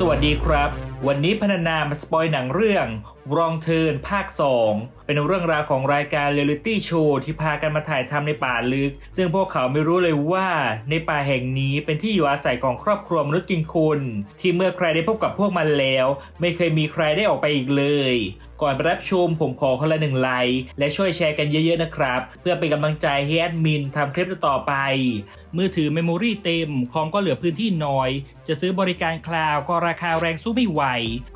สวัสดีครับ วันนี้พนานามาสปอยหนังเรื่อง รองเทินภาค 2 เป็นเรื่องราวของรายการเรียลิตี้โชว์ที่พากันมาถ่ายทำในป่าลึก ซึ่งพวกเขาไม่รู้เลยว่าในป่าแห่งนี้เป็นที่อยู่อาศัยของครอบครัวมนุษย์กินคุณ ที่เมื่อใครได้พบกับพวกมันแล้ว ไม่เคยมีใครได้ออกไปอีกเลย ก่อนรับชมผมขอคนละหนึ่งไลค์และช่วยแชร์กันเยอะๆนะครับ เพื่อเป็นกำลังใจให้แอดมินทำคลิปต่อไป มือถือเมมโมรี่เต็มคอมก็เหลือพื้นที่น้อย จะซื้อบริการคลาวก็ราคาแรงสู้ไม่ไหว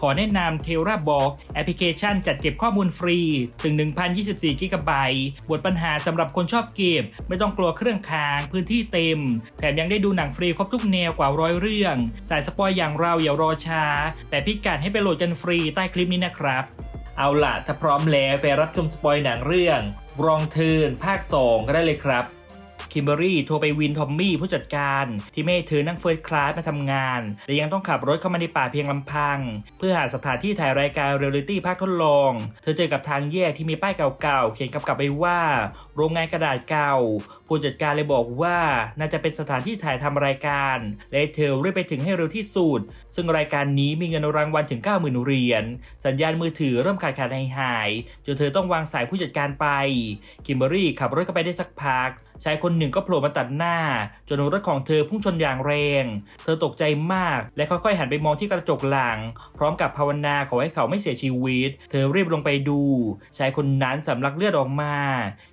ขอแนะนำเทราบอกแอปพลิเคชันจัดเก็บข้อมูลฟรี ถึง 1,024 กิกะไบต์บทปัญหาสำหรับคนชอบเก็บ ไม่ต้องกลัวเครื่องค้าง พื้นที่เต็ม แถมยังได้ดูหนังฟรีครบทุกแนวกว่าร้อยเรื่อง สายสปอยอย่างเราอย่ารอช้า แต่พิกัดให้ไปโหลดกันฟรีใต้คลิปนี้นะครับ เอาล่ะถ้าพร้อมแล้วไปรับชมสปอยหนังเรื่อง รองเทินภาค 2ก็ได้เลยครับ คิมเบอรี่โทรไปวินทอมมี่ผู้จัดการ ที่ไม่ให้เธอนั่งเฟิร์สคลาสมาทำงาน และยังต้องขับรถเข้ามาในป่าเพียงลำพัง เพื่อหาสถานที่ถ่ายรายการเรียลลิตี้ภาคทดลอง เธอเจอกับทางแยกที่มีป้ายเก่าๆ เขียนกำกับไปว่า โรงงานกระดาษเก่า ผู้จัดการเลยบอกว่าน่าจะเป็นสถานที่ถ่ายทำรายการ และเธอรีบไปถึงให้เร็วที่สุด ซึ่งรายการนี้มีเงินรางวัลถึง 90,000เหรียญ สัญญาณมือถือเริ่มขาดขาดหายหายจนเธอต้องวางสายผู้จัดการไป คิมเบอรี่ขับรถเข้าไปได้สักพักชายคนหนึ่งก็โผล่มาตัดหน้า จนรถของเธอพุ่งชนอย่างแรง เธอตกใจมากและค่อยๆหันไปมองที่กระจกหลัง พร้อมกับภาวนาขอให้เขาไม่เสียชีวิต เธอรีบลงไปดู ชายคนนั้นสำลักเลือดออกมา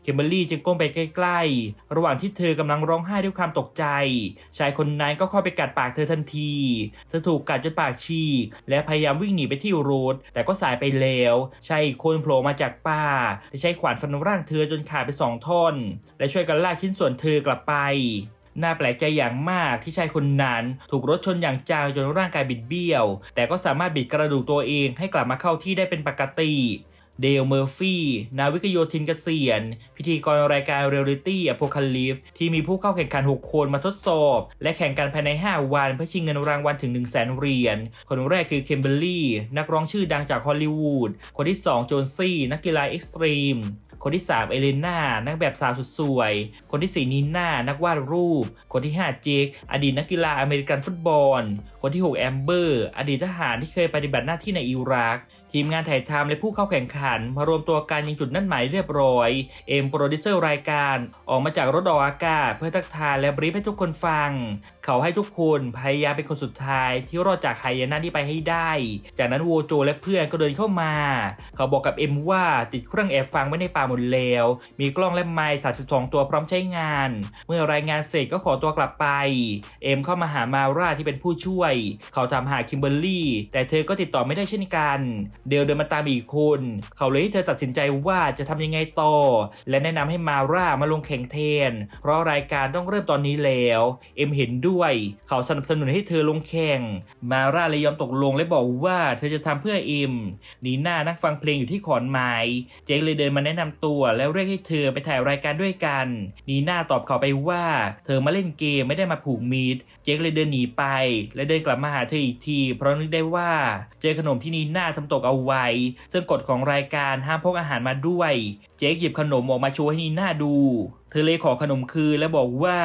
คิมเบอรี่จึงก้มไปใกล้ๆระหว่างที่เธอกำลังร้องไห้ด้วยความตกใจ ชายคนนั้นก็เข้าไปกัดปากเธอทันที เธอถูกกัดจนปากฉีกและพยายามวิ่งหนีไปที่รถแต่ก็สายไปแล้ว ชายอีกคนโผล่มาจากป่าและใช้ขวานฟันร่างเธอจนขาดไปสองท่อน และช่วยกันลากชิ้นส่วนเธอกลับไปน่าแปลกใจอย่างมากที่ชายคนนั้นถูกรถชนอย่างจังจนร่างกายบิดเบี้ยว แต่ก็สามารถบิดกระดูกตัวเองให้กลับมาเข้าที่ได้เป็นปกติ เดลเมอร์ฟี่ นาวิกโยธินเกษียณ พิธีกรรายการเรียลลิตี้อ p พคลิฟที่มีผู้เข้าแข่งขัน 6 คนมาทดสอบ และแข่งกันภายใน 5 วัน เพื่อชิงเงินรางวัลถึง 1 0 0 0 0แสนเหรียญ คนแรกคือเคมเบอร์รี่นักร้องชื่อดังจากฮอลลีวูด คนที่ 2 โจนซี่ นักกีฬาเอ็กซ์ตรีมคนที่ 3 เอเลน่า นักแบบสาวสุดสวย คนที่ 4 นีน่า นักวาดรูป คนที่ 5 เจค อดีตนักกีฬาอเมริกันฟุตบอล คนที่ 6 แอมเบอร์ อดีตทหารที่เคยปฏิบัติหน้าที่ในอิรัก ทีมงานถ่ายทำและผู้เข้าแข่งขัน มารวมตัวกันยังจุดนัดหมายเรียบร้อย เอ็มโปรดิวเซอร์รายการออกมาจากรถออกอากาศ เพื่อทักทายและบรีฟให้ทุกคนฟัง เขาให้ทุกคนพยายามเป็นคนสุดท้ายที่รอดจากหายนะนี้ไปให้ได้ จากนั้นโวโจและเพื่อนก็เดินเข้ามา เขาบอกกับเอ็มว่าติดเครื่องแอบฟังไว้ในป่าหมดแล้วมีกล้องและไมค์32 ตัวพร้อมใช้งาน เมื่อรายงานเสร็จก็ขอตัวกลับไป เอ็มเข้ามาหามาร่าที่เป็นผู้ช่วย เขาถามหาคิมเบอร์รี่ แต่เธอก็ติดต่อไม่ได้เช่นกันเดลเดินมาตามอีกคนเขาเลยให้เธอตัดสินใจว่าจะทำยังไงต่อ และแนะนำให้มาร่ามาลงแข่งแทน เพราะรายการต้องเริ่มตอนนี้แล้ว เอ็มเห็นด้วย เขาสนับสนุนให้เธอลงแข่ง มาร่าเลยยอมตกลงและบอกว่าเธอจะทำเพื่อเอ็มนีน่านั่งฟังเพลงอยู่ที่ขอนไม้ เจคเลยเดินมาแนะนำตัวแล้วเรียกให้เธอไปถ่ายรายการด้วยกันนีน่าตอบเขาไปว่า เธอมาเล่นเกมไม่ได้มาผูกมิตรเจคเลยเดินหนีไป และเดินกลับมาหาเธออีกที เพราะนึกได้ว่าเจอขนมที่นีน่าทำตกเอาไว้ ซึ่งกฎของรายการห้ามพกอาหารมาด้วย เจ๊หยิบขนมออกมาโชว์ให้นีน่าดู ธอเลยขอขนมคืนและบอกว่า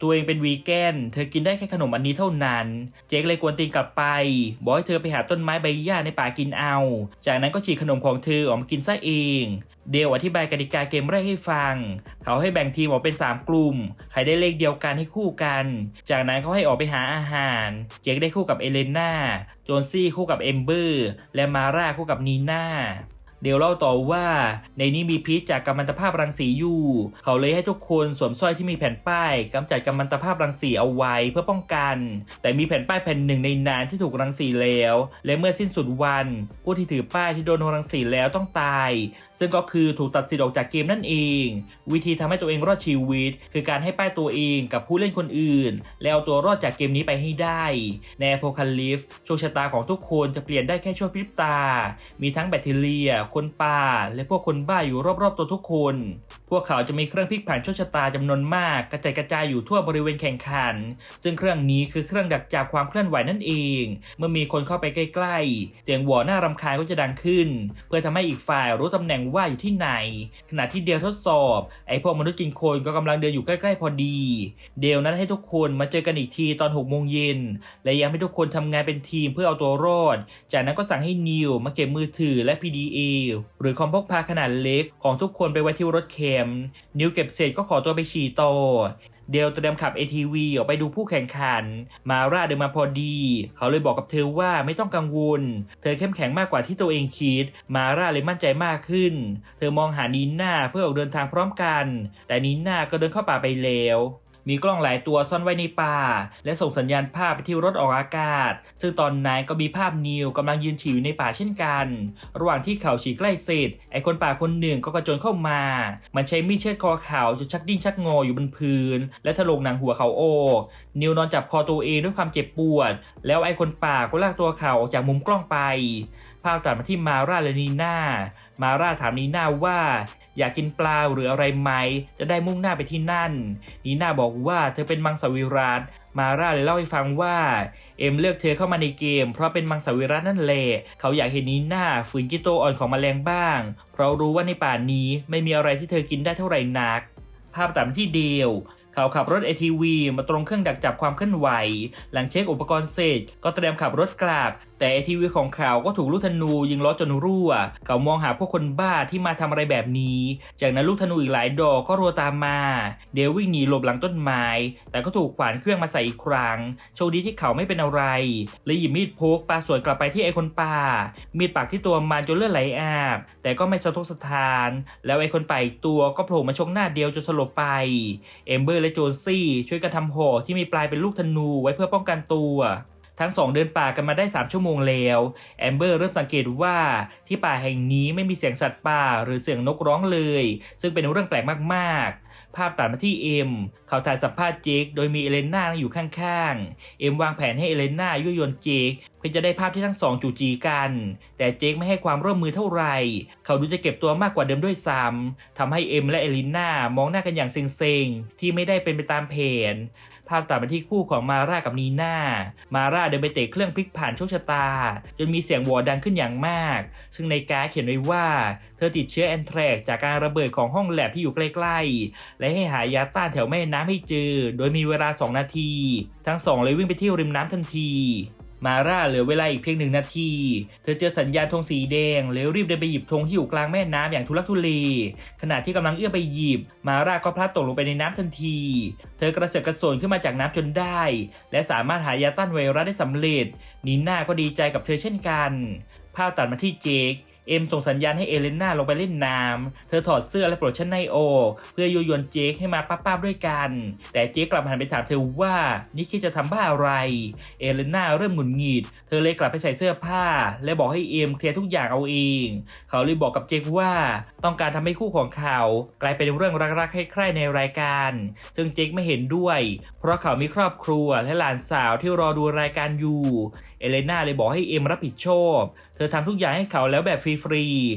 ตัวเองเป็นวีแกน เธอกินได้แค่ขนมอันนี้เท่านั้น เจคเลยกวนตีนกลับไป บอกให้เธอไปหาต้นไม้ใบหญ้าในป่ากินเอา จากนั้นก็ฉีกขนมของเธอออกมากินซะเอง เดลอธิบายกติกาเกมแรกให้ฟัง เขาให้แบ่งทีมออกเป็น 3 กลุ่ม ใครได้เลขเดียวกันให้คู่กัน จากนั้นเขาให้ออกไปหาอาหาร เจคได้คู่กับเอเลน่า โจนซี่คู่กับเอมเบอร์ และมาร่าคู่กับนีน่า เดลเล่าต่อว่าในนี้มีพิษจากกัมมันตภาพรังสีอยู่ เขาเลยให้ทุกคนสวมสร้อยที่มีแผ่นป้ายกำจัดกัมมันตภาพรังสีเอาไว้เพื่อป้องกัน แต่มีแผ่นป้ายแผ่นหนึ่งในนั้นที่ถูกรังสีแล้ว และเมื่อสิ้นสุดวัน ผู้ที่ถือป้ายที่โดนรังสีแล้วต้องตาย ซึ่งก็คือถูกตัดสิทธิ์ออกจากเกมนั่นเอง วิธีทำให้ตัวเองรอดชีวิต คือการให้ป้ายตัวเองกับผู้เล่นคนอื่น แล้วเอาตัวรอดจากเกมนี้ไปให้ได้ ในโพคาลิฟโชคชะตาของทุกคนจะเปลี่ยนได้แค่ชั่วพริบตา มีทั้งแบคทีเรียคนป่า และพวกคนบ้าอยู่รอบๆตัวทุกคน พวกเขาจะมีเครื่องพลิกผันโชคชะตาจำนวนมากกระจายกระจายอยู่ทั่วบริเวณแข่งขัน ซึ่งเครื่องนี้คือเครื่องดักจับความเคลื่อนไหวนั่นเอง เมื่อมีคนเข้าไปใกล้ๆ เสียงหวอน่ารำคาญก็จะดังขึ้น เพื่อทำให้อีกฝ่ายรู้ตำแหน่งว่าอยู่ที่ไหน ขณะที่เดลทดสอบ ไอ้พวกมนุษย์กินโคนก็กำลังเดินอยู่ใกล้ๆพอดี เดลนั้นให้ทุกคนมาเจอกันอีกทีตอน6โมงเย็นและย้ำให้ทุกคนทำงานเป็นทีมเพื่อเอาตัวรอด จากนั้นก็สั่งให้นิวมาเก็บมือถือและ PDA หรือคอมพกพาขนาดเล็กของทุกคนไปไว้ที่รถเข็ม นิวเก็บเสร็จก็ขอตัวไปฉี่ต่อเดลเตรียมขับ ATV ออกไปดูผู้แข่งขัน มาร่าเดินมาพอดี เขาเลยบอกกับเธอว่าไม่ต้องกังวล เธอเข้มแข็งมากกว่าที่ตัวเองคิด มาร่าเลยมั่นใจมากขึ้น เธอมองหานีน่าเพื่อออกเดินทางพร้อมกัน แต่นีน่าก็เดินเข้าป่าไปแล้ว มีกล้องหลายตัวซ่อนไว้ในป่า และส่งสัญญาณภาพไปที่รถออกอากาศ ซึ่งตอนนั้นก็มีภาพนิวกำลังยืนฉี่อยู่ในป่าเช่นกัน ระหว่างที่เขาฉี่ใกล้เสร็จไอคนป่าคนหนึ่งก็กระโจนเข้ามา มันใช้มีดเชือดคอเขาจนชักดิ้นชักงออยู่บนพื้น และถลกหนังหัวเขาโอกนิวนอนจับคอตัวเองด้วยความเจ็บปวด แล้วไอคนป่าก็ลากตัวเขาออกจากมุมกล้องไป ภาพตัดมาที่มาร่าและนีน่า มาร่าถามนีน่าว่า อยากกินปลาหรืออะไรไหม จะได้มุ่งหน้าไปที่นั่น นีน่าบอกว่าเธอเป็นมังสวิรัตมาร่าเลยเล่าให้ฟังว่า เอ็มเลือกเธอเข้ามาในเกม เพราะเป็นมังสวิรัตนั่นแหละเขาอยากเห็นนีน่าฝืนกินตัวอ่อนของแมลงบ้าง เพราะรู้ว่าในป่านนี้ไม่มีอะไรที่เธอกินได้เท่าไหร่นัก ภาพตัดมาที่เดียว เขาขับรถ ATV มาตรงเครื่องดักจับความเคลื่อนไหว หลังเช็คอุปกรณ์เสร็จ ก็เตรียมขับรถกลับ แต่ ATV ของเขาก็ถูกลูกธนูยิงล้อจนรั่ว เขามองหาพวกคนบ้าที่มาทำอะไรแบบนี้ จากนั้นลูกธนูอีกหลายดอกก็รัวตามมา เดลวิ่งหนีหลบหลังต้นไม้ แต่ก็ถูกขวานเครื่องมาใส่อีกครั้ง โชคดีที่เขาไม่เป็นอะไรเลยหยิบมีดพกปาสวนกลับไปที่ไอคนป่า มีดปักที่ตัวมันจนเลือดไหลอาบ แต่ก็ไม่สะทกสะทาน แล้วไอคนป่าอีกตัวก็โผล่มาชกหน้าเดียวจนสลบไป เอมเบอร์และโจนซี่ ช่วยกันทำห่อที่มีปลายเป็นลูกธนูไว้เพื่อป้องกันตัว ทั้งสองเดินป่ากันมาได้ 3 ชั่วโมงแล้วแอมเบอร์เริ่มสังเกตว่าที่ป่าแห่งนี้ไม่มีเสียงสัตว์ป่าหรือเสียงนกร้องเลย ซึ่งเป็นเรื่องแปลกมากๆ ภาพตัดมาที่เอ็มเขาถ่ายสัมภาษณ์เจคโดยมีเอเลน่านั่งอยู่ข้างๆ เอ็มวางแผนให้เอเลน่ายั่วยวนเจคเพื่อจะได้ภาพที่ทั้งสองจูจีกัน แต่เจคไม่ให้ความร่วมมือเท่าไหร่ เขาดูจะเก็บตัวมากกว่าเดิมด้วยซ้ำทำให้เอ็มและเอลิน่ามองหน้ากันอย่างเซ็งๆ ที่ไม่ได้เป็นไปตามแผนภาพตัดมาที่คู่ของมาร่ากับนีน่า มาร่าเดินไปเตะเครื่องพลิกผ่านโชคชะตา จนมีเสียงวอดังขึ้นอย่างมาก ซึ่งในการดเขียนไว้ว่า เธอติดเชื้อแอนแทรกจากการระเบิดของห้องแลบที่อยู่ใกล้ๆ และให้หายาต้านแถวแม่น้ำให้เจอ โดยมีเวลา 2 นาที ทั้งสองเลยวิ่งไปที่ริมน้ำทันทีมาร่าเหลือเวลาอีกเพียงหนึ่งนาที เธอเจอสัญญาณธงสีแดงแล้วรีบเดินไปหยิบธงที่อยู่กลางแม่น้ำอย่างทุลักทุเล ขณะที่กำลังเอื้อมไปหยิบ มาร่าก็พลัดตกลงไปในน้ำทันที เธอกระเสือกกระสนขึ้นมาจากน้ำจนได้ และสามารถหายาต้านไวรัสได้สำเร็จนีน่าก็ดีใจกับเธอเช่นกัน ภาพตัดมาที่เจค เอ็มส่งสัญญาณให้เอเลน่าลงไปเล่นน้ำ เธอถอดเสื้อและปลดชั้นในออเพื่อยุยวนเจคให้มาป้าๆด้วยกัน แต่เจคกลับหันไปถามเธอว่านี่คิดจะทำบ้าอะไร เอเลน่าเริ่มหงุดหงิด เธอเลยกลับไปใส่เสื้อผ้า และบอกให้เอ็มเคลียร์ทุกอย่างเอาเอง เขาเลยบอกกับเจคว่าต้องการทำให้คู่ของเขา กลายเป็นเรื่องรักๆใคร่ในรายการ ซึ่งเจคไม่เห็นด้วย เพราะเขามีครอบครัวและหลานสาวที่รอดูรายการอยู่ เอเลน่าเลยบอกให้เอ็มรับผิดชอบ เธอทำทุกอย่างให้เขาแล้วแบบฟรี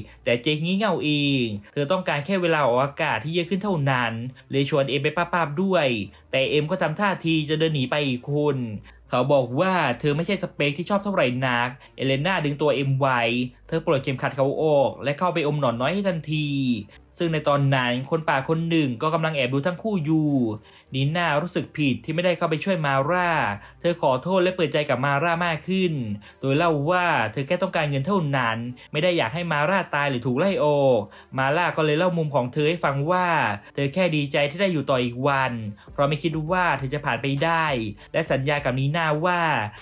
ๆ แต่เจงี้เง่าเอง เธอต้องการแค่เวลาออกอากาศที่เยอะขึ้นเท่านั้น เลยชวนเอ็มไปป้าบๆด้วย แต่เอ็มก็ทำท่าทีจะเดินหนีไปอีกคน เขาบอกว่าเธอไม่ใช่สเปคที่ชอบเท่าไหร่นัก เอเลน่าดึงตัวเอ็มไว้เธอปลดเข็มขัดเขาออก และเข้าไปอมหนอนน้อยให้ทันที ซึ่งในตอนนั้นคนป่าคนหนึ่งก็กำลังแอบดูทั้งคู่อยู่นีน่ารู้สึกผิดที่ไม่ได้เข้าไปช่วยมาร่า เธอขอโทษและเปิดใจกับมาร่ามากขึ้น โดยเล่าว่าเธอแค่ต้องการเงินเท่านั้น ไม่ได้อยากให้มาร่าตายหรือถูกไล่ออกมาร่าก็เลยเล่ามุมของเธอให้ฟังว่า เธอแค่ดีใจที่ได้อยู่ต่ออีกวัน เพราะไม่คิดว่าเธอจะผ่านไปได้ และสัญญากับนีน่าว่า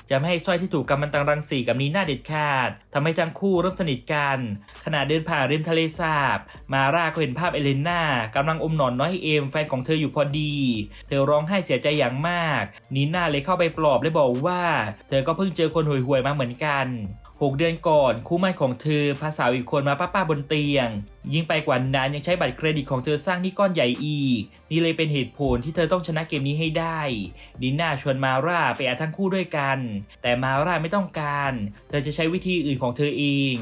จะไม่ให้สร้อยที่ถูกกำมันตังรังสีกับนีน่าเด็ดขาดทำให้ทั้งคู่เริ่มสนิทกัน ขณะเดินผ่านริมทะเลสาบ มาร่าก็เห็นภาพเอเลน่ากำลังอมหนอนน้อยให้เอมแฟนของเธออยู่พอดี เธอร้องไห้เสียใจอย่างมาก นีน่าเลยเข้าไปปลอบและบอกว่า เธอก็เพิ่งเจอคนห่วยๆมาเหมือนกัน6เดือนก่อนคู่หมั่นของเธอพาสาวอีกคนมาป้าๆบนเตียง ยิ่งไปกว่านั้นยังใช้บัตรเครดิตของเธอสร้างหนี้ก้อนใหญ่อีก นี่เลยเป็นเหตุผลที่เธอต้องชนะเกมนี้ให้ได้ ดิน่าชวนมาร่าไปอาทั้งคู่ด้วยกัน แต่มาร่าไม่ต้องการ เธอจะใช้วิธีอื่นของเธอเอง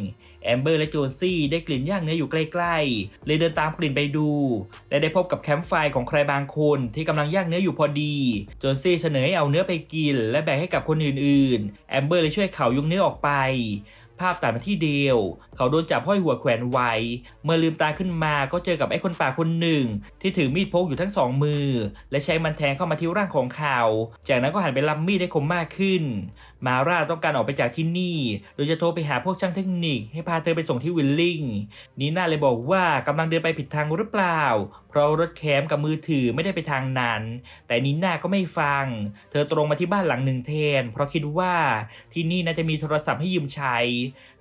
แอมเบอร์และโจนซี่ได้กลิ่นย่างเนื้ออยู่ใกล้ๆ เลยเดินตามกลิ่นไปดู และได้พบกับแคมป์ไฟของใครบางคนที่กำลังย่างเนื้ออยู่พอดี โจนซี่เสนอให้เอาเนื้อไปกิน และแบ่งให้กับคนอื่นๆ แอมเบอร์เลยช่วยเขายุงเนื้อออกไปภาพตัดมาที่เดียว เขาโดนจับห้อยหัวแขวนไว้ เมื่อลืมตาขึ้นมาก็เจอกับไอ้คนป่าคนหนึ่ง ที่ถือมีดพกอยู่ทั้งสองมือ และใช้มันแทงเข้ามาที่ร่างของเขา จากนั้นก็หันไปรับมีดได้คมมากขึ้น มาร่าต้องการออกไปจากที่นี่ โดยจะโทรไปหาพวกช่างเทคนิค ให้พาเธอไปส่งที่วิลลิงนีน่าเลยบอกว่ากำลังเดินไปผิดทางหรือเปล่า เพราะรถแคมกับมือถือไม่ได้ไปทางนั้น แต่นีน่าก็ไม่ฟัง เธอตรงมาที่บ้านหลังหนึ่งแทน เพราะคิดว่าที่นี่น่าจะมีโทรศัพท์ให้ยืมใช้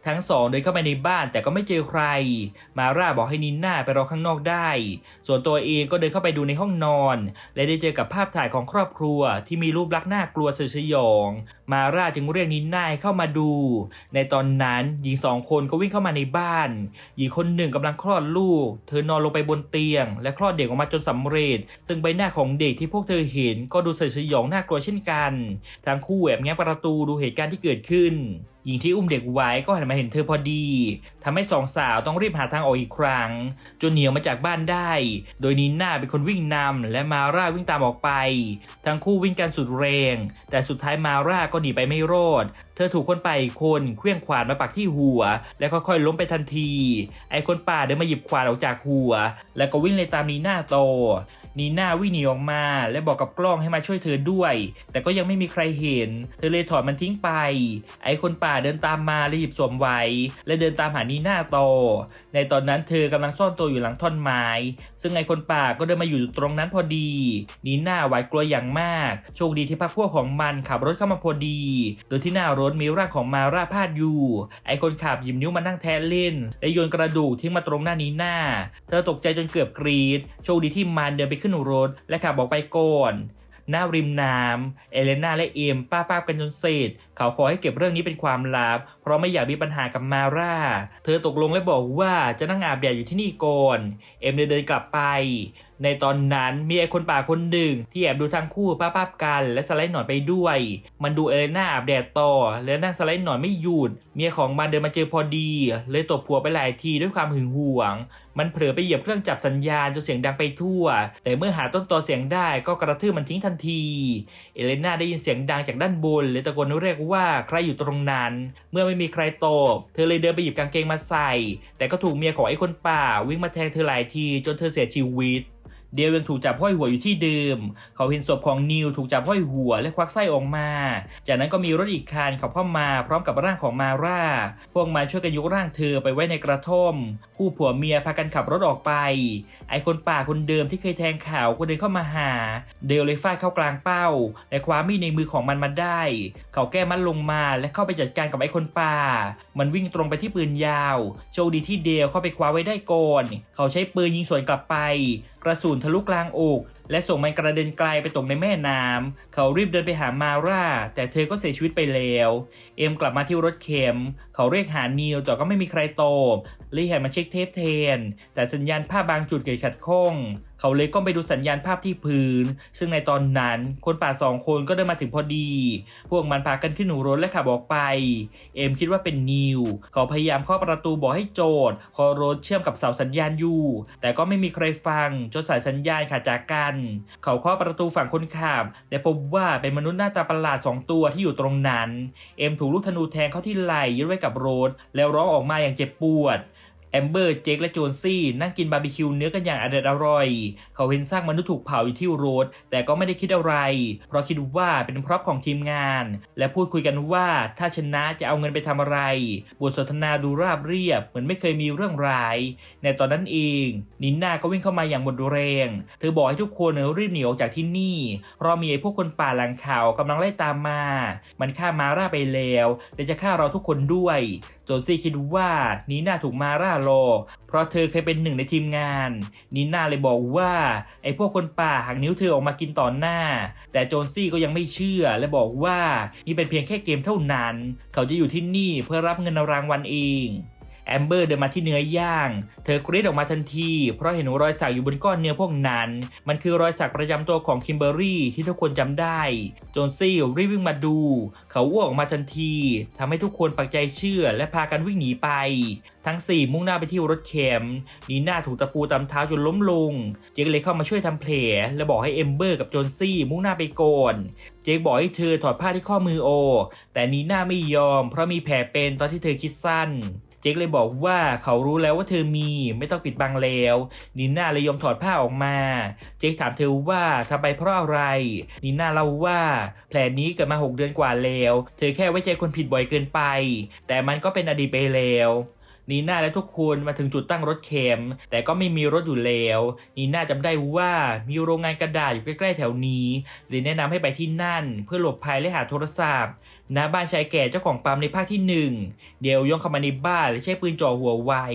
ทั้งสองเดินเข้าไปในบ้านแต่ก็ไม่เจอใคร มาร่าบอกให้นินนาไปรอข้างนอกได้ ส่วนตัวเองก็เดินเข้าไปดูในห้องนอน และได้เจอกับภาพถ่ายของครอบครัวที่มีรูปลักษณ์น่ากลัวสยสยอง มาร่าจึงเรียกนินนาเข้ามาดู ในตอนนั้นหญิงสองคนก็วิ่งเข้ามาในบ้าน หญิงคนหนึ่งกำลังคลอดลูก เธอนอนลงไปบนเตียง และคลอดเด็กออกมาจนสำเร็จ ซึ่งใบหน้าของเด็กที่พวกเธอเห็นก็ดูสยสยองน่ากลัวเช่นกัน ทั้งคู่แอบแง้มประตูดูเหตุการณ์ที่เกิดขึ้น หญิงที่อุ้มเด็กไว้ก็หันมาเห็นเธอพอดีทำให้สองสาวต้องรีบหาทางออกอีกครั้ง จนเหนียวมาจากบ้านได้ โดยนิน่าเป็นคนวิ่งนำและมาร่าวิ่งตามออกไป ทั้งคู่วิ่งกันสุดแรง แต่สุดท้ายมาร่าก็หนีไปไม่รอด เธอถูกคนป่าอีกคนเคลื่องขวานมาปักที่หัว และค่อยๆล้มไปทันที ไอ้คนป่าเดินมาหยิบขวานออกจากหัว แล้วก็วิ่งเลยตามนีน่าโต นีน่าวิ่งหนีออกมา และบอกกับกล้องให้มาช่วยเธอด้วย แต่ก็ยังไม่มีใครเห็น เธอเลยถอดมันทิ้งไป ไอ้คนป่าเดินตามมาและหยิบสวมไว้ และเดินตามหานีน่าโต ในตอนนั้นเธอกำลังซ่อนตัวอยู่หลังท่อนไม้ ซึ่งไอ้คนป่าก็เดินมาอยู่ตรงนั้นพอดี นีน่าหวาดกลัวอย่างมาก โชคดีที่พักพวกของมันขับรถเข้ามาพอดี โดยที่หน้ารถมีร่างของมาร่าพาดอยู่ ไอ้คนขับหยิบนิ้วมานั่งแทนเล่น และโยนกระดูกทิ้งมาตรงหน้านีน่า เธอตกใจจนเกือบกรีด โชคดีที่มันเดินไปขึ้นรถและขับออกไปก่อน หน้าริมน้ำเอเลนาและเอมป้าป้ากันจนเสร็จเขาขอให้เก็บเรื่องนี้เป็นความลับ เพราะไม่อยากมีปัญหากับมาร่า เธอตกลงและบอกว่าจะนั่งอาบแดดอยู่ที่นี่ก่อน เอมเลยเดินกลับไป ในตอนนั้นมีไอ้คนป่าคนหนึ่งที่แอบดูทั้งคู่ป้าป้ากัน และสไลด์หนอนไปด้วย มันดูเอเลน่าอาบแดดต่อ และนั่งสไลด์หนอนไม่หยุด เมียของมันเดินมาเจอพอดี เลยตบผัวไปหลายทีด้วยความหึงหวง มันเผลอไปเหยียบเครื่องจับสัญญาณจนเสียงดังไปทั่ว แต่เมื่อหาต้นตอเสียงได้ก็กระทืบมันทิ้งทันที เอเลน่าได้ยินเสียงดังจากด้านบนเลยตะโกนเรียกว่าใครอยู่ตรงนั้น เมื่อไม่มีใครตอบเธอเลยเดินไปหยิบกางเกงมาใส่ แต่ก็ถูกเมียของไอ้คนป่าวิ่งมาแทงเธอหลายทีจนเธอเสียชีวิต เดลยังถูกจับห้อยหัวอยู่ที่เดิม เขาเห็นศพของนิวถูกจับห้อยหัวและควักไส้ออกมา จากนั้นก็มีรถอีกคันขับเข้ามาพร้อมกับร่างของมาร่า พวกมันช่วยกันยกร่างเธอไปไว้ในกระท่อม คู่ผัวเมียพากันขับรถออกไป ไอ้คนป่าคนเดิมที่เคยแทงข่าวก็เดินเข้ามาหา เดลเลยฟาดเข้ากลางเป้า และคว้ามีดในมือของมันมาได้ เขาแก้มันลงมาและเข้าไปจัดการกับไอ้คนป่า มันวิ่งตรงไปที่ปืนยาว โชคดีที่เดลเข้าไปคว้าไว้ได้ก่อน เขาใช้ปืนยิงสวนกลับไป กระสุนทะลุกลางอกและส่งมันกระเด็นไกลไปตกในแม่น้ำ เขารีบเดินไปหามาร่า แต่เธอก็เสียชีวิตไปแล้ว เอ็มกลับมาที่รถเข็ม เขาเรียกหานิวแต่ก็ไม่มีใครตอบเลยหันมาเช็คเทปเทน แต่สัญญาณภาพบางจุดเกิดขัดข้องเขาเลยก้มไปดูสัญญาณภาพที่พื้น ซึ่งในตอนนั้นคนป่าสองคนก็เดินมาถึงพอดี พวกมันพากันขึ้นหนูรถและขับออกไป เอ็มคิดว่าเป็นนิว เขาพยายามเคาะประตูบอกให้โจทย์คอรถเชื่อมกับเสาสัญญาณอยู่ แต่ก็ไม่มีใครฟังจนสายสัญญาณขาดจากกัน เขาเคาะประตูฝั่งคนขับและพบว่าเป็นมนุษย์หน้าตาประหลาดสองตัวที่อยู่ตรงนั้น เอ็มถูกลูกธนูแทงเข้าที่ไหล่ยึดไว้กับรถแล้วร้องออกมาอย่างเจ็บปวด แอมเบอร์เจคและโจนซี่ นั่งกินบาร์บีคิวเนื้อกันอย่างอร่อยอร่อย เขาเห็นซากมนุษย์ถูกเผาอยู่ที่โรถแต่ก็ไม่ได้คิดอะไร เพราะคิดว่าเป็นพร็อพของทีมงาน และพูดคุยกันว่าถ้าชนะจะเอาเงินไปทำอะไร บทสนทนาดูราบเรียบ เหมือนไม่เคยมีเรื่องร้าย ในตอนนั้นเอง นินนาก็วิ่งเข้ามาอย่างหมดแรง เธอบอกให้ทุกคนรีบหนีออกจากที่นี่ เพราะมีไอ้พวกคนป่าหลังเขากำลังไล่ตามมา มันฆ่ามาร่าไปแล้วและจะฆ่าเราทุกคนด้วย โจนซี่คิดว่านีน่าถูกมาร่าหลอกเพราะเธอเคยเป็นหนึ่งในทีมงาน นีน่าเลยบอกว่าไอ้พวกคนป่าหักนิ้วเธอออกมากินต่อหน้า แต่โจนซี่ก็ยังไม่เชื่อและบอกว่านี่เป็นเพียงแค่เกมเท่านั้น เขาจะอยู่ที่นี่เพื่อรับเงินรางวัลเอง แอมเบอร์เดินมาที่เนื้อย่าง เธอกรีดออกมาทันที เพราะเห็นรอยสักอยู่บนก้อนเนื้อพวกนั้น มันคือรอยสักประจำตัวของคิมเบอรี่ที่ทุกคนจำได้ โจนซี่รีบวิ่งมาดู เขาอ้วกออกมาทันทีทำให้ทุกคนปักใจเชื่อและพากันวิ่งหนีไป ทั้ง 4 มุ่งหน้าไปที่รถเข็มนีน่าถูกตะปูตำเท้าจนล้มลง เจคเลยเข้ามาช่วยทำแผลและบอกให้เอมเบอร์กับโจนซี่มุ่งหน้าไปก่อนเจคบอกให้เธอถอดผ้าที่ข้อมือโออกแต่นีน่าไม่ยอม เพราะมีแผลเป็นตอนที่เธอคิดสั้น เจคเลยบอกว่าเขารู้แล้วว่าเธอมีไม่ต้องปิดบังแล้วนีน่าเลยยอมถอดผ้าออกมา เจคถามเธอว่าทำไปเพราะอะไรนีน่าเล่าว่าแผลนี้เกิดมา 6 เดือนกว่าแล้ว เธอแค่ไว้ใจคนผิดบ่อยเกินไป แต่มันก็เป็นอดีตไปแล้ว นีน่าและทุกคนมาถึงจุดตั้งรถเข็มแต่ก็ไม่มีรถอยู่แล้วนีน่าจำได้ว่ามีโรงงานกระดาษอยู่ใกล้ๆแถวนี้เลยแนะนำให้ไปที่นั่น เพื่อหลบภัยและหาโทรศัพท์ณบ้านชายแก่เจ้าของปั๊มในภาคที่หนึ่งเดยวย่องเข้ามาในบ้านและใช้ปืนจ่อหัวไว้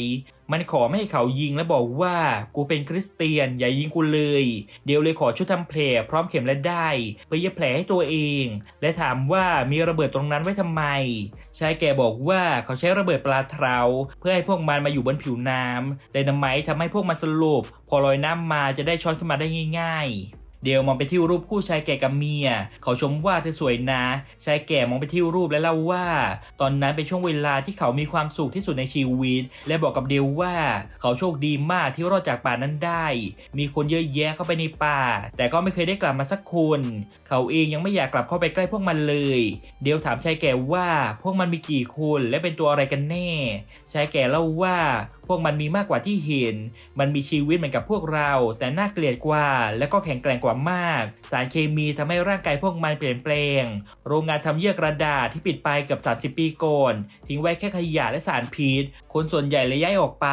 มันขอไม่ให้เขายิงและบอกว่ากูเป็นคริสเตียนอย่ายิงกูเลย เดียวเลยขอชุดทำแผลพร้อมเข็มและได้ไปเย็บแผลให้ตัวเอง และถามว่ามีระเบิดตรงนั้นไว้ทำไม ชายแก่บอกว่าเขาใช้ระเบิดปลาเทราเพื่อให้พวกมันมาอยู่บนผิวน้ำแต่นำไมทำให้พวกมันสลบพอลอยน้ำมาจะได้ช้อนขึ้นมาได้ง่าย ๆ เดยวมองไปที่รูปคู่ชายแก่กับเมีย เขาชมว่าเธอสวยนะ ชายแก่มองไปที่รูปและเล่าว่า ตอนนั้นเป็นช่วงเวลาที่เขามีความสุขที่สุดในชีวิต และบอกกับเดวว่า เขาโชคดีมากที่รอดจากป่านั้นได้ มีคนเยอะแยะเข้าไปในป่า แต่ก็ไม่เคยได้กลับมาสักคน เขาเองยังไม่อยากกลับเข้าไปใกล้พวกมันเลย เดวถามชายแก่ว่าพวกมันมีกี่คนและเป็นตัวอะไรกันแน่ ชายแก่เล่าว่าพวกมันมีมากกว่าที่เห็น มันมีชีวิตเหมือนกับพวกเรา แต่น่าเกลียดกว่า และก็แข็งแกร่งกว่ามาก สารเคมีทำให้ร่างกายพวกมันเปลี่ยนแปลง โรงงานทำเยื่อกระดาษที่ปิดไปเกือบ30 ปีก่อนทิ้งไว้แค่ขยะและสารพิษคนส่วนใหญ่เลยย้ายออกไป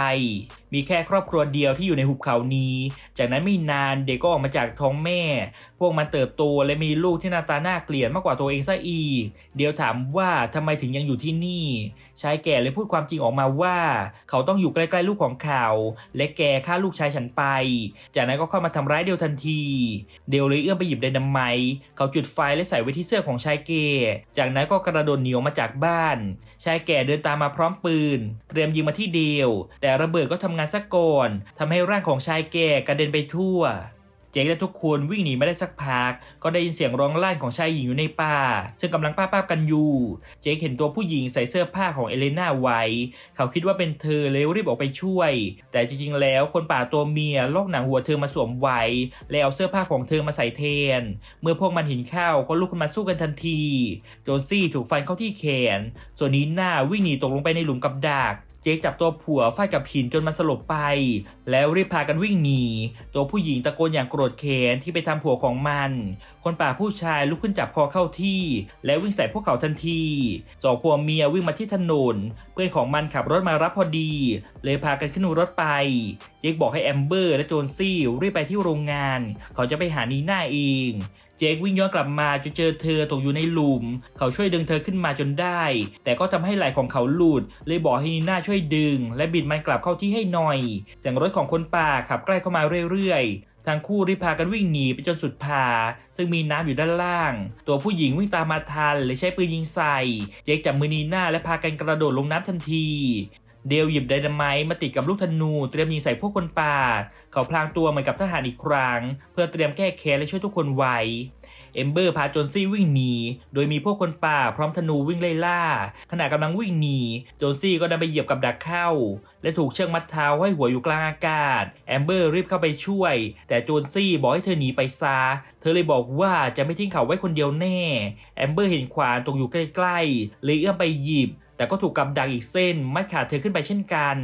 มีแค่ครอบครัวเดียวที่อยู่ในหุบเขานี้ จากนั้นไม่นานเด็กก็ออกมาจากท้องแม่ พวกมันเติบโตและมีลูกที่หน้าตาน่าเกลียดมากกว่าตัวเองซะอีก เดียวถามว่าทำไมถึงยังอยู่ที่นี่ ชายแก่เลยพูดความจริงออกมาว่า เขาต้องอยู่ใกล้ๆลูกของเขา และแกฆ่าลูกชายฉันไป จากนั้นก็เข้ามาทำร้ายเดียวทันที เดียวเลยเอื้อมไปหยิบไดนาไมต์เขาจุดไฟและใส่ไว้ที่เสื้อของชายแก่ จากนั้นก็กระโดดหนีออกมาจากบ้าน ชายแก่เดินตามมาพร้อมปืน เตรียมยิงมาที่เดียว แต่ระเบิดก็ทำงานซะก่อนทำให้ร่างของชายแก่กระเด็นไปทั่ว เจคและทุกคนวิ่งหนีไม่ได้สักพัก ก็ได้ยินเสียงร้องลั่นของชายหญิงอยู่ในป่า ซึ่งกำลังป้าป้ากันอยู่ เจคเห็นตัวผู้หญิงใส่เสื้อผ้าของเอเลนาไว้ เขาคิดว่าเป็นเธอเลยรีบออกไปช่วย แต่จริงๆแล้วคนป่าตัวเมียลอกหนังหัวเธอมาสวมไว้ แล้วเอาเสื้อผ้าของเธอมาใส่แทน เมื่อพวกมันเห็นเข้าก็ลุกขึ้นมาสู้กันทันที โจนซี่ถูกฟันเข้าที่แขน ส่วนนีน่าวิ่งหนีตกลงไปในหลุมกับดัก จคจับตัวผัวฟาดกับหินจนมันสลบไป แล้วรีบพากันวิ่งหนี ตัวผู้หญิงตะโกนอย่างโกรธแค้นที่ไปทำผัวของมัน คนป่าผู้ชายลุกขึ้นจับคอเข้าที่ แล้ววิ่งใส่พวกเขาทันทีสองผัวเมียวิ่งมาที่ถนน เพื่อนของมันขับรถมารับพอดี เลยพากันขึ้นรถไป เจคบอกให้แอมเบอร์และโจนซี่รีบไปที่โรงงาน เขาจะไปหานีน่าเอง เจควิ่งย้อนกลับมาจนเจอเธอตกอยู่ในหลุม เขาช่วยดึงเธอขึ้นมาจนได้ แต่ก็ทำให้ไหล่ของเขาหลุด เลยบอกให้นีน่าช่วยดึง และบิดมันกลับเข้าที่ให้หน่อยเสียงรถของคนป่าขับใกล้เข้ามาเรื่อยๆ ทั้งคู่รีบพากันวิ่งหนีไปจนสุดผาซึ่งมีน้ำอยู่ด้านล่าง ตัวผู้หญิงวิ่งตามมาทันเลยใช้ปืนยิงใส่เจคจับมือนีน่าและพากันกระโดดลงน้ำทันทีเดลหยิบไดนาไมต์มาติดกับลูกธนู เตรียมยิงใส่พวกคนป่า เขาพลางตัวเหมือนกับทหารอีกครั้ง เพื่อเตรียมแก้แค้นและช่วยทุกคนไว้ เอมเบอร์พาโจนซี่วิ่งหนี โดยมีพวกคนป่าพร้อมธนูวิ่งไล่ล่า ขณะกำลังวิ่งหนี โจนซี่ก็ดันไปเหยียบกับดักเข้า และถูกเชือกมัดเท้าให้หัวอยู่กลางอากาศ แอมเบอร์รีบเข้าไปช่วย แต่โจนซี่บอกให้เธอหนีไปซา เธอเลยบอกว่าจะไม่ทิ้งเขาไว้คนเดียวแน่ แอมเบอร์เห็นขวานตกอยู่ใกล้ๆเลยเอื้อมไปหยิบ แต่ก็ถูกกับดักอีกเส้นมัดขาเธอขึ้นไปเช่นกัน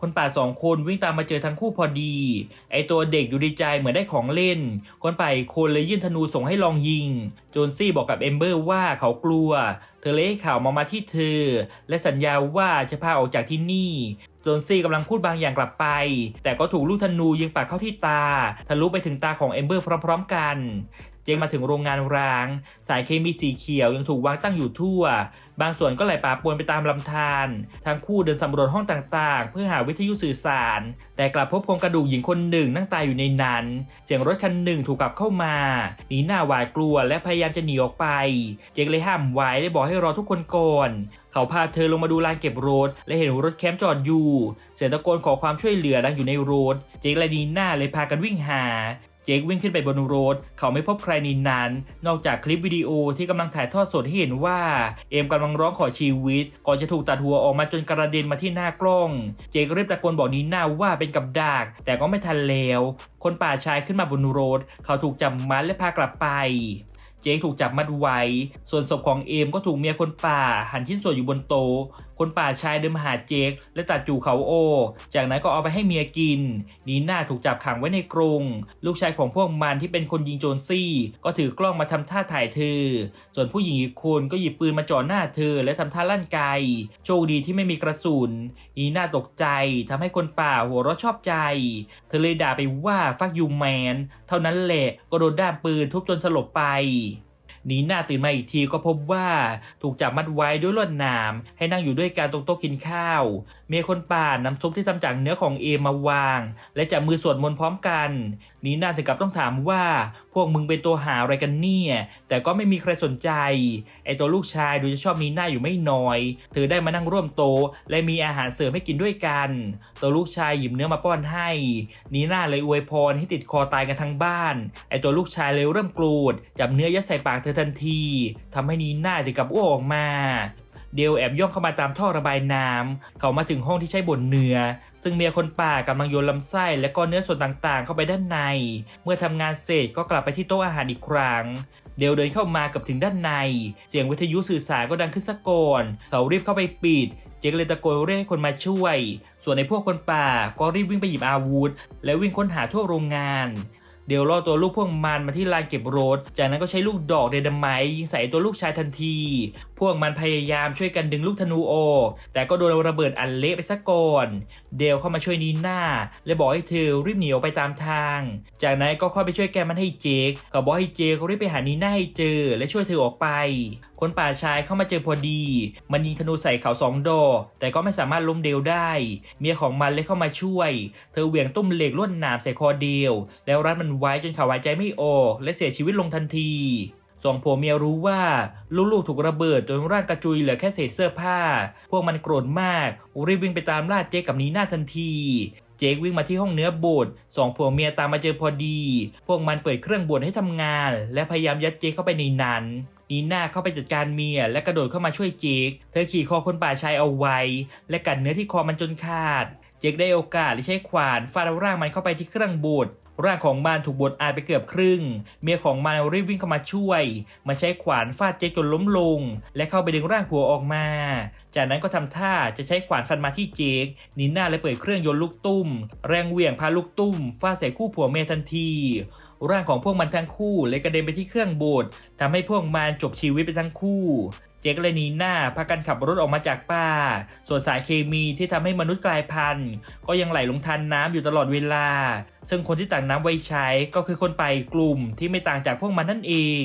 คนป่าสองคนวิ่งตามมาเจอทั้งคู่พอดี ไอตัวเด็กอยู่ดีใจเหมือนได้ของเล่น คนป่าอีกคนเลยยื่นธนูส่งให้ลองยิง โจนซี่บอกกับเอมเบอร์ว่าเขากลัว เธอเลยให้ข่าวมามาที่เธอ และสัญญาว่าจะพาออกจากที่นี่ โจนซี่กำลังพูดบางอย่างกลับไป แต่ก็ถูกลูกธนูยิงปากเข้าที่ตา ทะลุไปถึงตาของเอมเบอร์พร้อม ๆ กัน จงมาถึงโรงงานร้าง สารเคมีสีเขียวยังถูกวางตั้งอยู่ทั่ว บางส่วนก็ไหลป่าปนไปตามลำธารทั้งคู่เดินสำรวจห้องต่างๆ เพื่อหาวิทยุสื่อสาร แต่กลับพบโครงกระดูกหญิงคนหนึ่งนั่งตายอยู่ในนั้น เสียงรถคันหนึ่งถูกกลับเข้ามาหนีหน้าหวาดกลัวและพยายามจะหนีออกไป เจงเลยห้ามไว้และบอกให้รอทุกคนก่อนเขาพาเธอลงมาดูลานเก็บรถ และเห็นรถแคมป์จอดอยู่ เสียงตะโกนขอความช่วยเหลือดังอยู่ในรถ เจคและนีน่าเลยพากันวิ่งหา จควิ่งขึ้นไปบนรถเขาไม่พบใครในนั้น นอกจากคลิปวิดีโอที่กำลังถ่ายทอดสดให้เห็นว่า เอมกำลังร้องขอชีวิต ก่อนจะถูกตัดหัวออกมาจนกระเด็นมาที่หน้ากล้อง เจครีบตะโกนบอกนีน่าว่าเป็นกับดักแต่ก็ไม่ทันแล้ว คนป่าชายขึ้นมาบนรถเขาถูกจับมัดและพากลับไปเจคถูกจับมัดไว้ ส่วนศพของเอมก็ถูกเมียคนป่า หั่นชิ้นส่วนอยู่บนโต๊ะ คนป่าชายเดินมาหาเจคและตัดจู่เขาโอ จากนั้นก็เอาไปให้เมียกิน นีน่าถูกจับขังไว้ในกรงลูกชายของพวกมันที่เป็นคนยิงโจรซี่ ก็ถือกล้องมาทำท่าถ่ายเธอ ส่วนผู้หญิงอีกคนก็หยิบปืนมาจ่อหน้าเธอ และทำท่าลั่นไกโชคดีที่ไม่มีกระสุน นีน่าตกใจทำให้คนป่าหัวเราะชอบใจ เธอเลยด่าไปว่าฟักยูแมน เท่านั้นแหละก็โดนด้ามปืนทุบจนสลบไป นีน่าตื่นมาอีกทีก็พบว่าถูกจับมัดไว้ด้วยลวดหนาม ให้นั่งอยู่ด้วยกันตรงโต๊ะกินข้าว เมียคนป่านำซุปที่ทำจากเนื้อของเอมาวาง และจับมือสวดมนต์พร้อมกัน นีน่าถึงกับต้องถามว่า วกมึงเป็นตัวหาอะไรกันเนี่ย แต่ก็ไม่มีใครสนใจ ไอตัวลูกชายดูจะชอบนีน่าอยู่ไม่น้อย เธอได้มานั่งร่วมโตและมีอาหารเสริมให้กินด้วยกัน ตัวลูกชายหยิบเนื้อมาป้อนให้ นีน่าเลยอวยพรให้ติดคอตายกันทั้งบ้าน ไอตัวลูกชายเลยเริ่มโกรธจับเนื้อยัดใส่ปากเธอทันทีทำให้นีน่าถึงกับอ้วกออกมา เดลแอบย่องเข้ามาตามท่อระบายน้ำเขามาถึงห้องที่ใช้บดเนื้อ ซึ่งเมียคนป่ากำลังโยนลำไส้และก็เนื้อส่วนต่างๆ เข้าไปด้านใน เมื่อทำงานเสร็จก็กลับไปที่โต๊ะอาหารอีกครั้งเดลเดินเข้ามากับถึงด้านใน เสียงวิทยุสื่อสารก็ดังขึ้นสะก่อน เขารีบเข้าไปปิด เจคเลยตะโกนเรียกคนมาช่วย ส่วนในพวกคนป่าก็รีบวิ่งไปหยิบอาวุธ และวิ่งค้นหาทั่วโรงงาน เดี๋ยวล่อตัวลูกพวกมันมาที่ลานเก็บรถ จากนั้นก็ใช้ลูกดอกเดดไมยิงใส่ตัวลูกชายทันที พวกมันพยายามช่วยกันดึงลูกธนูออกแต่ก็โดนระเบิดอันเละไปซะก่อน เดลเข้ามาช่วยนีน่าและบอกให้เธอรีบหนีออกไปตามทาง จากนั้นก็ค่อยไปช่วยแกมันให้เจคเขาบอกให้เจครีบไปหานีน่าให้เจอและช่วยเธอออกไป คนป่าชายเข้ามาเจอพอดี มันยิงธนูใส่เขาสองดอกแต่ก็ไม่สามารถล้มเดลได้ เมียของมันเลยเข้ามาช่วย เธอเหวี่ยงตุ้มเหล็กลวดหนามใส่คอเดลแล้วรัดมันไว้จนเขาหายใจไม่ออกและเสียชีวิตลงทันทีสองผัวเมียรู้ว่าลูกๆถูกระเบิดจนร่างกระจุยเหลือแค่เศษเสื้อผ้า พวกมันโกรธมากรีบวิ่งไปตามล่าเจ๊กับนีน่าทันที เจควิ่งมาที่ห้องเนื้อบดสองผัวเมียตามมาเจอพอดี พวกมันเปิดเครื่องบดให้ทำงาน และพยายามยัดเจคเข้าไปในนั้น นีน่าเข้าไปจัดการเมียและกระโดดเข้ามาช่วยเจคเธอขี่คอคนป่าชายเอาไว้ และกัดเนื้อที่คอมันจนขาด เจคได้โอกาสและใช้ขวานฟาดร่างมันเข้าไปที่เครื่องบดร่างของมันถูกบดอาดไปเกือบครึ่ง เมียของมันรีบวิ่งเข้ามาช่วย มันใช้ขวานฟาดเจคจนล้มลง และเข้าไปดึงร่างผัวออกมา จากนั้นก็ทำท่าจะใช้ขวานฟันมาที่เจคนิน่าเลยเปิดเครื่องยนต์ลูกตุ้ม แรงเหวี่ยงพาลูกตุ้มฟาดใส่คู่ผัวเมียทันที ร่างของพวกมันทั้งคู่เลยกระเด็นไปที่เครื่องบดทำให้พวกมันจบชีวิตไปทั้งคู่ เจคและนีน่าพากันขับรถออกมาจากป่า ส่วนสารเคมีที่ทำให้มนุษย์กลายพันธุ์ ก็ยังไหลลงทันน้ำอยู่ตลอดเวลา ซึ่งคนที่ตักน้ำไว้ใช้ก็คือคนไปกลุ่มที่ไม่ต่างจากพวกมันนั่นเอง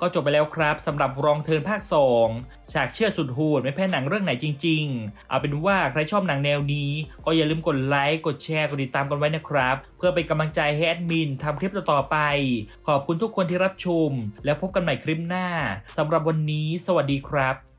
ก็จบไปแล้วครับสำหรับรองเทินภาค 2 ฉากเชื่อสุดโหดไม่แพ้หนังเรื่องไหนจริง ๆ เอาเป็นว่าใครชอบหนังแนวนี้ ก็อย่าลืมกดไลค์กดแชร์กดติดตามกันไว้นะครับ เพื่อเป็นกำลังใจให้แอดมินทำคลิปต่อๆไป ขอบคุณทุกคนที่รับชม แล้วพบกันใหม่คลิปหน้าสำหรับวันนี้ สวัสดีครับ